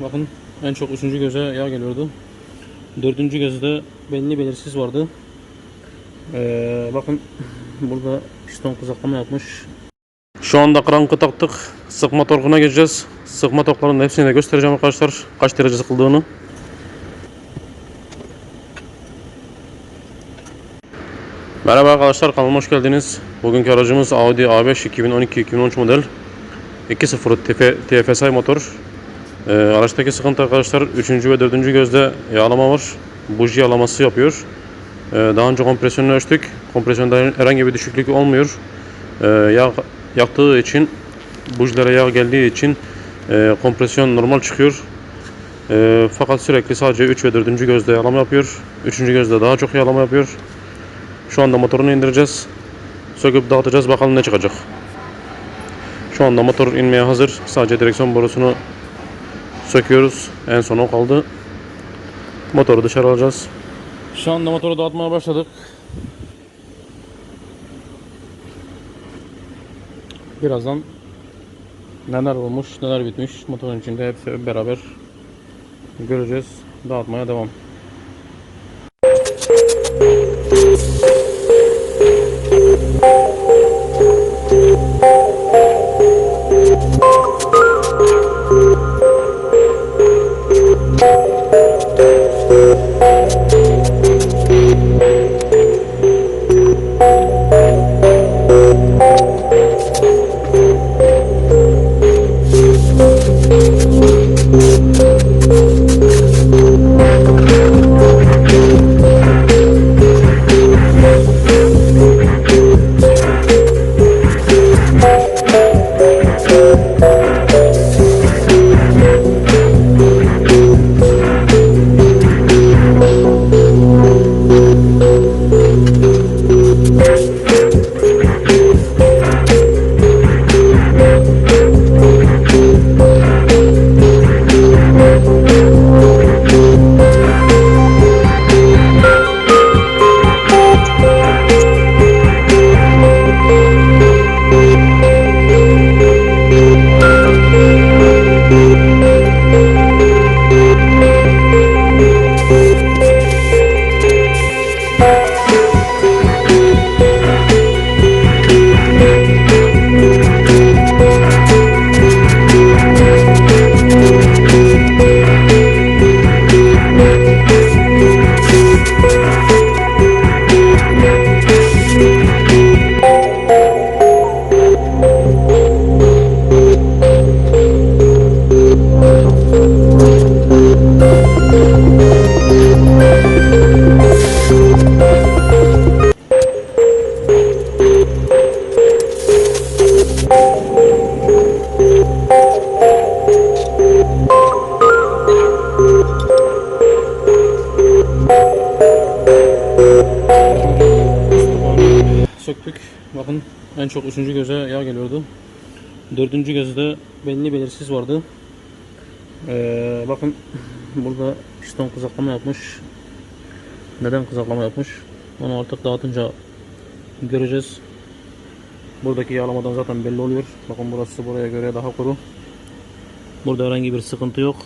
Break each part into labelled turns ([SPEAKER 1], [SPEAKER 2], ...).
[SPEAKER 1] Bakın en çok üçüncü göze yağ geliyordu. Dördüncü gözde belli belirsiz vardı. Ee, bakın burada piston kızaklama yapmış. Şu anda krankı taktık. Sıkma torkuna geçeceğiz. Sıkma torklarının hepsini de göstereceğim arkadaşlar. Kaç derece sıkıldığını. Merhaba arkadaşlar kanalıma hoş geldiniz. Bugünkü aracımız Audi A5 2012-2013 model 2.0 TF, TFSI motor. Ee, araçtaki sıkıntı arkadaşlar 3. ve 4. gözde yağlama var. Buji yağlaması yapıyor. Ee, daha önce kompresyonunu ölçtük. Kompresyonda herhangi bir düşüklük olmuyor. Ee, yağ yaktığı için bujilere yağ geldiği için e, kompresyon normal çıkıyor. Ee, fakat sürekli sadece 3 ve 4. gözde yağlama yapıyor. 3. gözde daha çok yağlama yapıyor. Şu anda motorunu indireceğiz. Söküp dağıtacağız bakalım ne çıkacak. Şu anda motor inmeye hazır. Sadece direksiyon borusunu söküyoruz. En son o kaldı. Motoru dışarı alacağız. Şu anda motoru dağıtmaya başladık. Birazdan neler olmuş, neler bitmiş motorun içinde hepsi beraber göreceğiz. Dağıtmaya devam. Söktük. Bakın en çok üçüncü göze yağ geliyordu. Dördüncü gözde belli belirsiz vardı. Ee, bakın burada piston kızaklama yapmış. Neden kızaklama yapmış? Onu artık dağıtınca göreceğiz. Buradaki yağlamadan zaten belli oluyor. Bakın burası buraya göre daha kuru. Burada herhangi bir sıkıntı yok.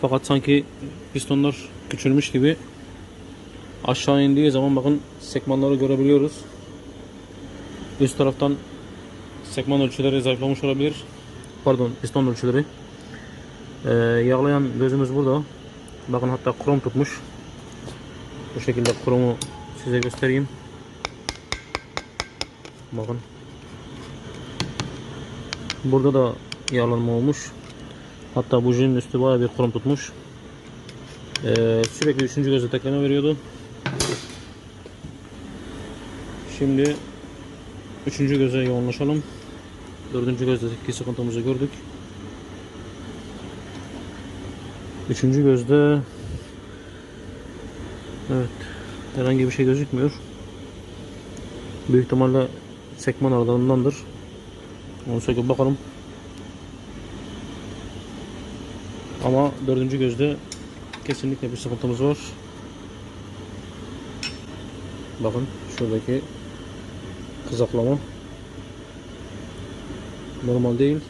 [SPEAKER 1] Fakat sanki pistonlar küçülmüş gibi aşağı indiği zaman bakın sekmanları görebiliyoruz. Üst taraftan sekman ölçüleri zayıflamış olabilir. Pardon piston ölçüleri. Ee, yağlayan gözümüz burada. Bakın hatta krom tutmuş. Bu şekilde kromu size göstereyim. Bakın. Burada da yağlanma olmuş. Hatta bujinin üstü bayağı bir krom tutmuş. Ee, sürekli üçüncü gözle tekleme veriyordu. Şimdi üçüncü göze yoğunlaşalım. Dördüncü gözdeki sıkıntımızı gördük. Üçüncü gözde evet herhangi bir şey gözükmüyor. Büyük ihtimalle sekman aralarındandır. Onu söküp bakalım. Ama dördüncü gözde kesinlikle bir sıkıntımız var. Bakın şuradaki qizoqlomon normal deyil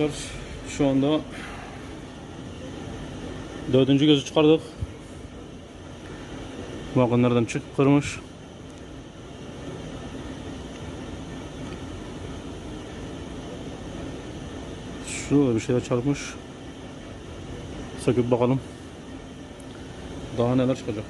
[SPEAKER 1] arkadaşlar. Şu anda dördüncü gözü çıkardık. Bakın nereden çık kırmış. Şurada bir şeyler çarpmış. Söküp bakalım. Daha neler çıkacak.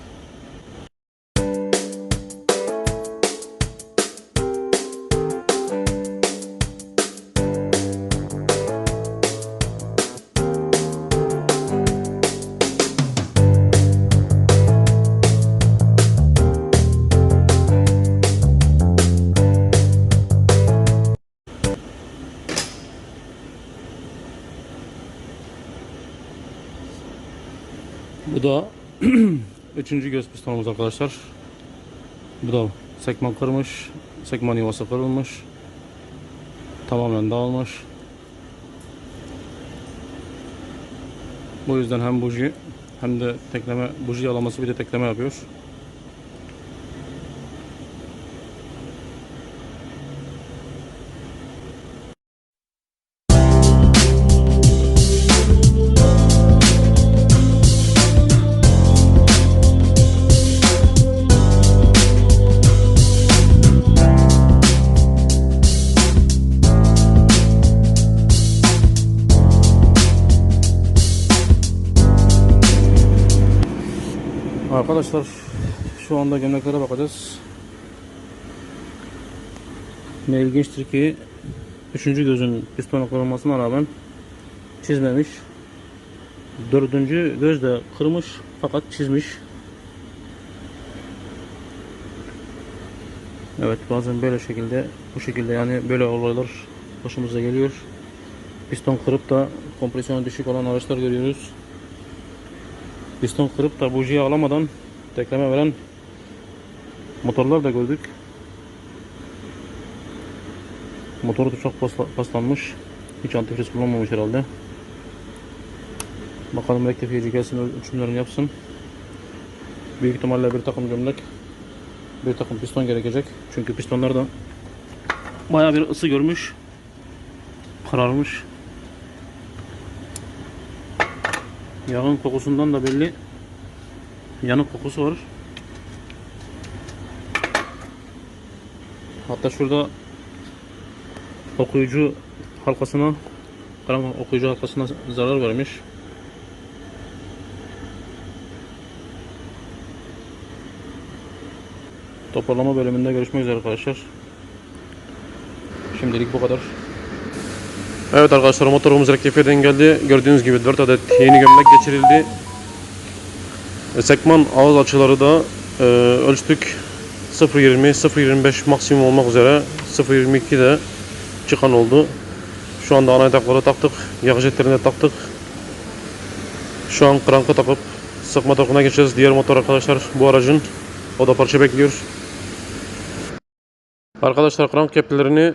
[SPEAKER 1] Üçüncü göz pistonumuz arkadaşlar. Bu da sekman kırmış. Sekman yuvası kırılmış. Tamamen dağılmış. Bu yüzden hem buji hem de tekleme buji yalaması bir de tekleme yapıyor. Arkadaşlar şu anda gömleklere bakacağız. Ne ilginçtir ki üçüncü gözün piston kırılmasına rağmen çizmemiş. Dördüncü göz de kırmış fakat çizmiş. Evet bazen böyle şekilde bu şekilde yani böyle olaylar başımıza geliyor. Piston kırıp da kompresyonu düşük olan araçlar görüyoruz. Piston kırıp da bujiyi alamadan tekleme veren motorlar da gördük. Motoru da çok pasla- paslanmış. Hiç antifriz kullanmamış herhalde. Bakalım rektifiyeci gelsin ölçümlerini yapsın. Büyük ihtimalle bir takım gömlek, bir takım piston gerekecek. Çünkü pistonlar da bayağı bir ısı görmüş. Kararmış. Yağın kokusundan da belli. Yanık kokusu var. Hatta şurada okuyucu halkasına karan okuyucu halkasına zarar vermiş. Toparlama bölümünde görüşmek üzere arkadaşlar. Şimdilik bu kadar. Evet arkadaşlar motorumuz rektifiyeden geldi. Gördüğünüz gibi 4 adet yeni gömlek geçirildi. E, Sekman ağız açıları da e, ölçtük. 0.20, 0.25 maksimum olmak üzere 0.22 de çıkan oldu. Şu anda ana yatakları taktık. Yakıt jetlerini de taktık. Şu an krankı takıp sıkma tokuna geçeceğiz. Diğer motor arkadaşlar bu aracın o da parça bekliyor. Arkadaşlar krank keplerini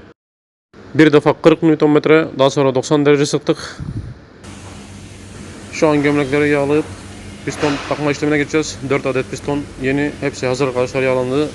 [SPEAKER 1] bir defa 40 Nm daha sonra 90 derece sıktık. Şu an gömlekleri yağlayıp piston takma işlemine geçeceğiz. 4 adet piston yeni hepsi hazır arkadaşlar yağlandı.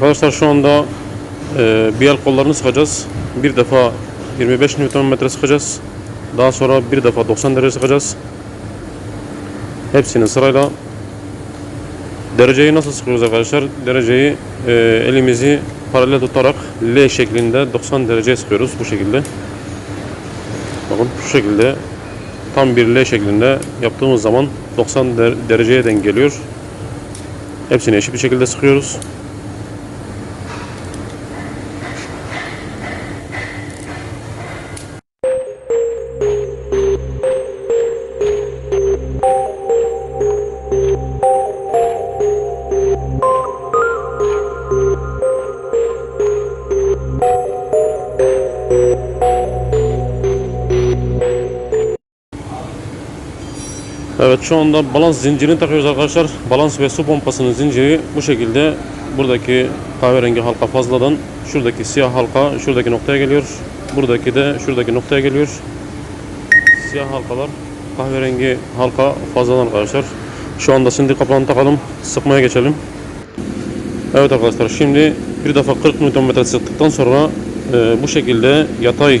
[SPEAKER 1] Arkadaşlar şu anda e, bir el kollarını sıkacağız. Bir defa 25 Nm sıkacağız. Daha sonra bir defa 90 derece sıkacağız. Hepsini sırayla dereceyi nasıl sıkıyoruz arkadaşlar? Dereceyi e, elimizi paralel tutarak L şeklinde 90 dereceye sıkıyoruz bu şekilde. Bakın şu şekilde tam bir L şeklinde yaptığımız zaman 90 der- dereceye denk geliyor. Hepsini eşit bir şekilde sıkıyoruz. Evet şu anda balans zincirini takıyoruz arkadaşlar. Balans ve su pompasının zinciri bu şekilde buradaki kahverengi halka fazladan şuradaki siyah halka şuradaki noktaya geliyor. Buradaki de şuradaki noktaya geliyor. Siyah halkalar kahverengi halka fazladan arkadaşlar. Şu anda şimdi kapağını takalım. Sıkmaya geçelim. Evet arkadaşlar şimdi bir defa 40 Nm sıktıktan sonra e, bu şekilde yatay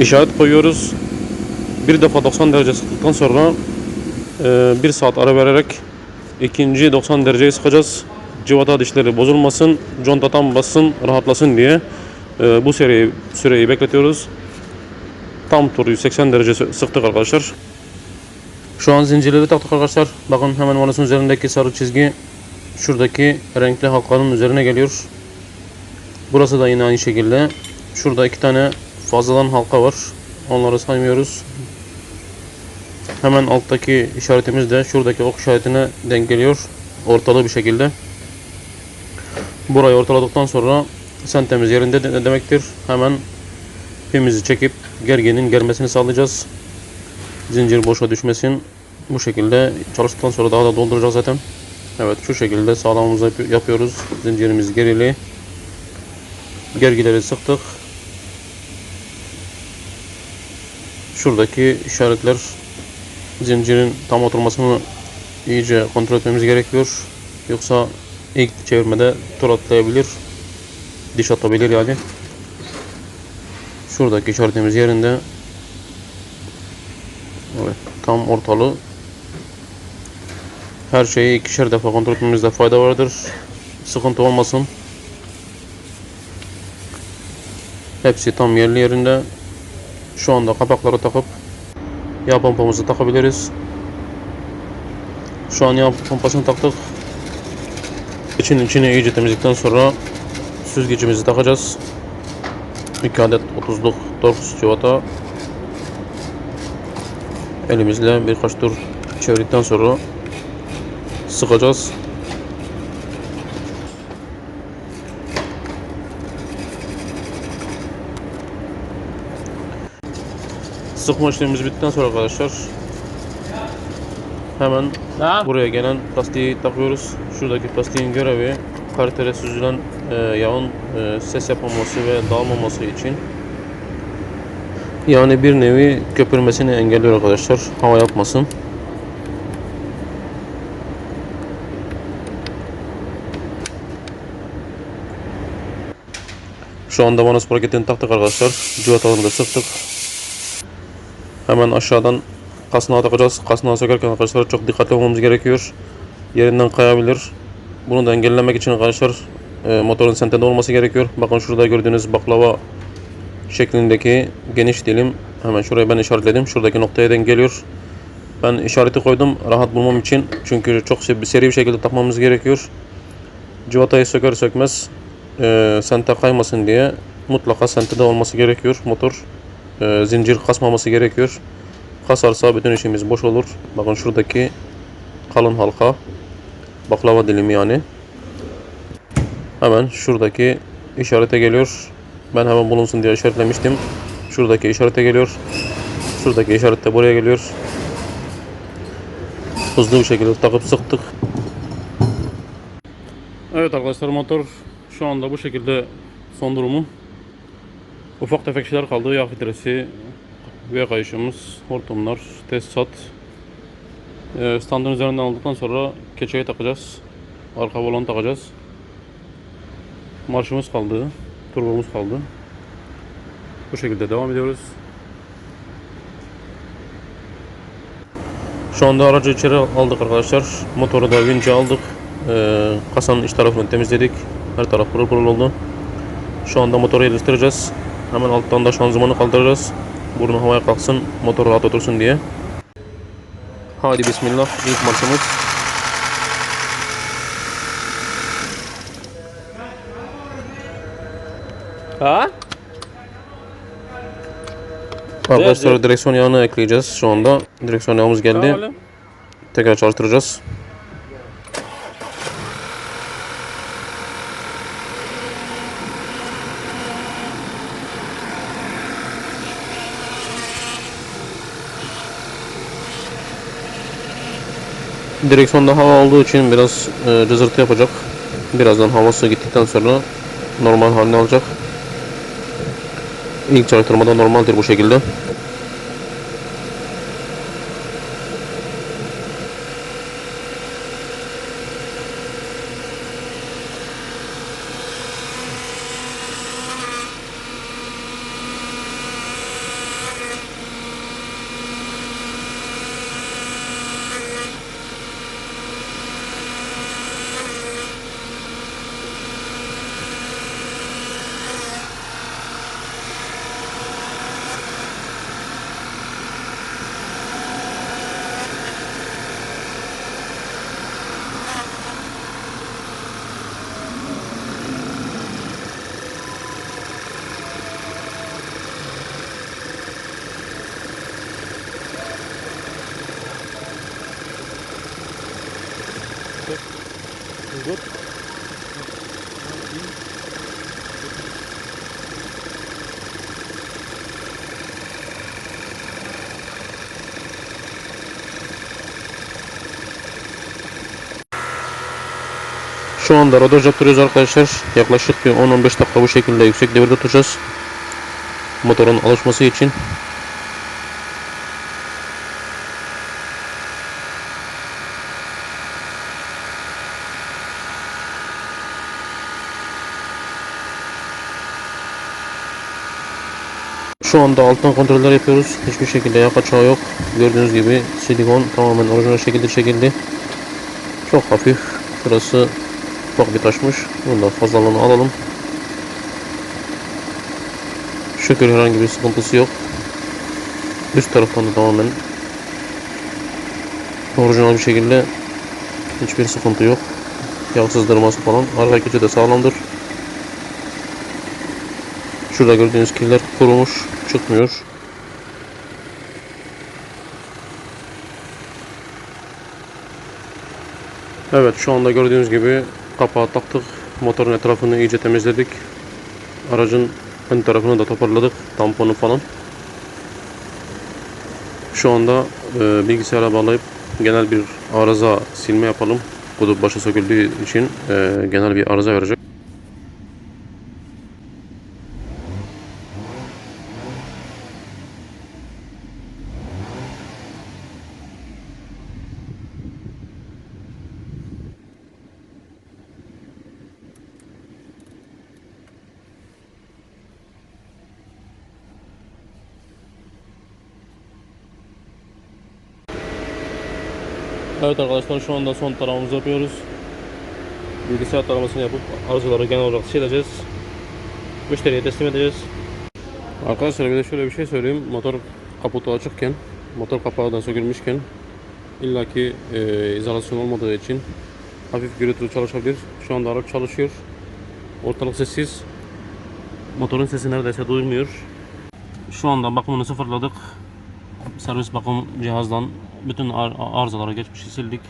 [SPEAKER 1] işaret koyuyoruz. Bir defa 90 derece sıktıktan sonra e, bir saat ara vererek ikinci 90 dereceyi sıkacağız. Civata dişleri bozulmasın, conta tam bassın, rahatlasın diye e, bu seriyi süreyi bekletiyoruz. Tam tur 180 derece sıktık arkadaşlar. Şu an zincirleri taktık arkadaşlar. Bakın hemen vanasın üzerindeki sarı çizgi şuradaki renkli halkanın üzerine geliyor. Burası da yine aynı şekilde. Şurada iki tane fazladan halka var. Onları saymıyoruz. Hemen alttaki işaretimiz de şuradaki ok işaretine denk geliyor. Ortalı bir şekilde. Burayı ortaladıktan sonra sentemiz yerinde de- demektir. Hemen pimizi çekip gerginin gelmesini sağlayacağız. Zincir boşa düşmesin. Bu şekilde çalıştıktan sonra daha da dolduracağız zaten. Evet şu şekilde sağlamımızı yap- yapıyoruz. Zincirimiz gerili. Gergileri sıktık. Şuradaki işaretler zincirin tam oturmasını iyice kontrol etmemiz gerekiyor. Yoksa ilk çevirmede tur atlayabilir. Diş atabilir yani. Şuradaki işaretimiz yerinde. Evet, tam ortalı. Her şeyi ikişer defa kontrol etmemizde fayda vardır. Sıkıntı olmasın. Hepsi tam yerli yerinde. Şu anda kapakları takıp yağ pompamızı takabiliriz. Şu an yağ pompasını taktık. İçin içini iyice temizledikten sonra süzgecimizi takacağız. 2 adet 30'luk Dorcus civata elimizle birkaç tur çevirdikten sonra sıkacağız. Sıkma işlemimiz bittikten sonra arkadaşlar hemen buraya gelen plastiği takıyoruz. Şuradaki plastiğin görevi karitere süzülen e, yağın e, ses yapmaması ve dağılmaması için. Yani bir nevi köpürmesini engelliyor arkadaşlar. Hava yapmasın. Şu anda vanos paketini taktık arkadaşlar. Civatalarını da sıktık. Hemen aşağıdan kasnağı takacağız. Kasnağı sökerken arkadaşlar çok dikkatli olmamız gerekiyor. Yerinden kayabilir. Bunu da engellemek için arkadaşlar e, motorun sentede olması gerekiyor. Bakın şurada gördüğünüz baklava şeklindeki geniş dilim hemen şuraya ben işaretledim. Şuradaki noktaya denk geliyor. Ben işareti koydum rahat bulmam için. Çünkü çok se- seri bir şekilde takmamız gerekiyor. Civatayı söker sökmez e, sente kaymasın diye mutlaka sentede olması gerekiyor motor. E, zincir kasmaması gerekiyor. Kasarsa bütün işimiz boş olur. Bakın şuradaki kalın halka baklava dilimi yani. Hemen şuradaki işarete geliyor. Ben hemen bulunsun diye işaretlemiştim. Şuradaki işarete geliyor. Şuradaki işaret de buraya geliyor. Hızlı bir şekilde takıp sıktık. Evet arkadaşlar motor şu anda bu şekilde son durumu. Ufak tefek şeyler kaldı. Yağ filtresi, V kayışımız, hortumlar, tesisat. Ee, standın üzerinden aldıktan sonra keçeyi takacağız. Arka volanı takacağız. Marşımız kaldı. Turbomuz kaldı. Bu şekilde devam ediyoruz. Şu anda aracı içeri aldık arkadaşlar. Motoru da vinçe aldık. Ee, kasanın iç tarafını temizledik. Her taraf pırıl pırıl oldu. Şu anda motoru yerleştireceğiz. Hemen alttan da şanzımanı kaldıracağız. Burnu havaya kalksın, motor rahat otursun diye. Hadi bismillah, ilk marşımız.
[SPEAKER 2] Ha?
[SPEAKER 1] Arkadaşlar direksiyon yağını ekleyeceğiz şu anda. Direksiyon yağımız geldi. Tekrar çalıştıracağız. Direksiyonda hava olduğu için biraz e, cızırtı yapacak. Birazdan havası gittikten sonra normal haline alacak. İlk çalıştırmada normaldir bu şekilde. Şu anda radar yaptırıyoruz arkadaşlar. Yaklaşık bir 10-15 dakika bu şekilde yüksek devirde tutacağız. Motorun alışması için. Şu anda alttan kontroller yapıyoruz. Hiçbir şekilde yak açığı yok. Gördüğünüz gibi silikon tamamen orijinal şekilde çekildi. Çok hafif. Şurası ufak bir taşmış. Bundan fazlalığını alalım. Şükür herhangi bir sıkıntısı yok. Üst taraftan da tamamen orijinal bir şekilde hiçbir sıkıntı yok. Yağ sızdırması falan. Arka keçi de sağlamdır. Şurada gördüğünüz kirler kurumuş. Çıkmıyor. Evet şu anda gördüğünüz gibi kapağı taktık. Motorun etrafını iyice temizledik. Aracın ön tarafını da toparladık. Tamponu falan. Şu anda e, bilgisayara bağlayıp genel bir arıza silme yapalım. Kutup başı söküldüğü için e, genel bir arıza verecek. Evet arkadaşlar şu anda son taramamızı yapıyoruz. Bilgisayar taramasını yapıp arızaları genel olarak sileceğiz. Müşteriye teslim edeceğiz. Arkadaşlar bir de şöyle bir şey söyleyeyim. Motor kaputu açıkken, motor kapağı da sökülmüşken illaki e, izolasyon olmadığı için hafif gürültülü çalışabilir. Şu anda araç çalışıyor. Ortalık sessiz. Motorun sesi neredeyse duyulmuyor. Şu anda bakımını sıfırladık. Servis bakım cihazdan bütün ar arızalara geçmişi sildik.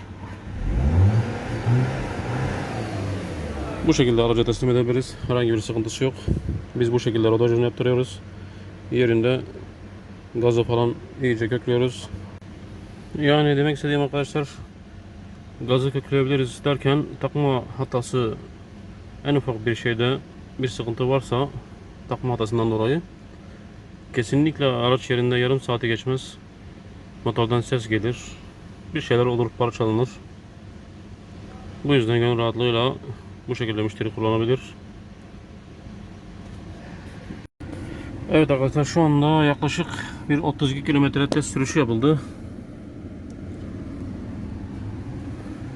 [SPEAKER 1] Bu şekilde araca teslim edebiliriz. Herhangi bir sıkıntısı yok. Biz bu şekilde rodajını yaptırıyoruz. Yerinde gazı falan iyice köklüyoruz. Yani demek istediğim arkadaşlar gazı kökleyebiliriz derken takma hatası en ufak bir şeyde bir sıkıntı varsa takma hatasından dolayı kesinlikle araç yerinde yarım saati geçmez. Motordan ses gelir. Bir şeyler olur parçalanır. Bu yüzden gönül rahatlığıyla bu şekilde müşteri kullanabilir. Evet arkadaşlar şu anda yaklaşık bir 32 kilometre test sürüşü yapıldı.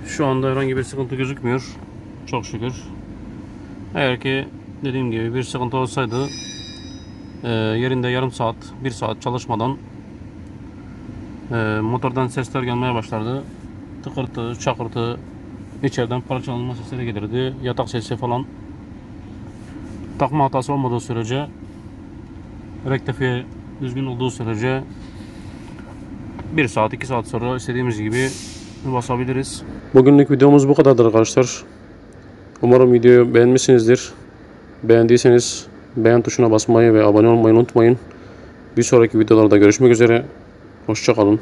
[SPEAKER 1] Şu anda herhangi bir sıkıntı gözükmüyor. Çok şükür. Eğer ki dediğim gibi bir sıkıntı olsaydı e, yerinde yarım saat, bir saat çalışmadan e, motordan sesler gelmeye başlardı. Tıkırtı, çakırtı, içeriden parçalanma sesleri gelirdi. Yatak sesi falan. Takma hatası olmadığı sürece rektifiye düzgün olduğu sürece 1 saat 2 saat sonra istediğimiz gibi basabiliriz. Bugünlük videomuz bu kadardır arkadaşlar. Umarım videoyu beğenmişsinizdir. Beğendiyseniz beğen tuşuna basmayı ve abone olmayı unutmayın. Bir sonraki videolarda görüşmek üzere. Hoşçakalın.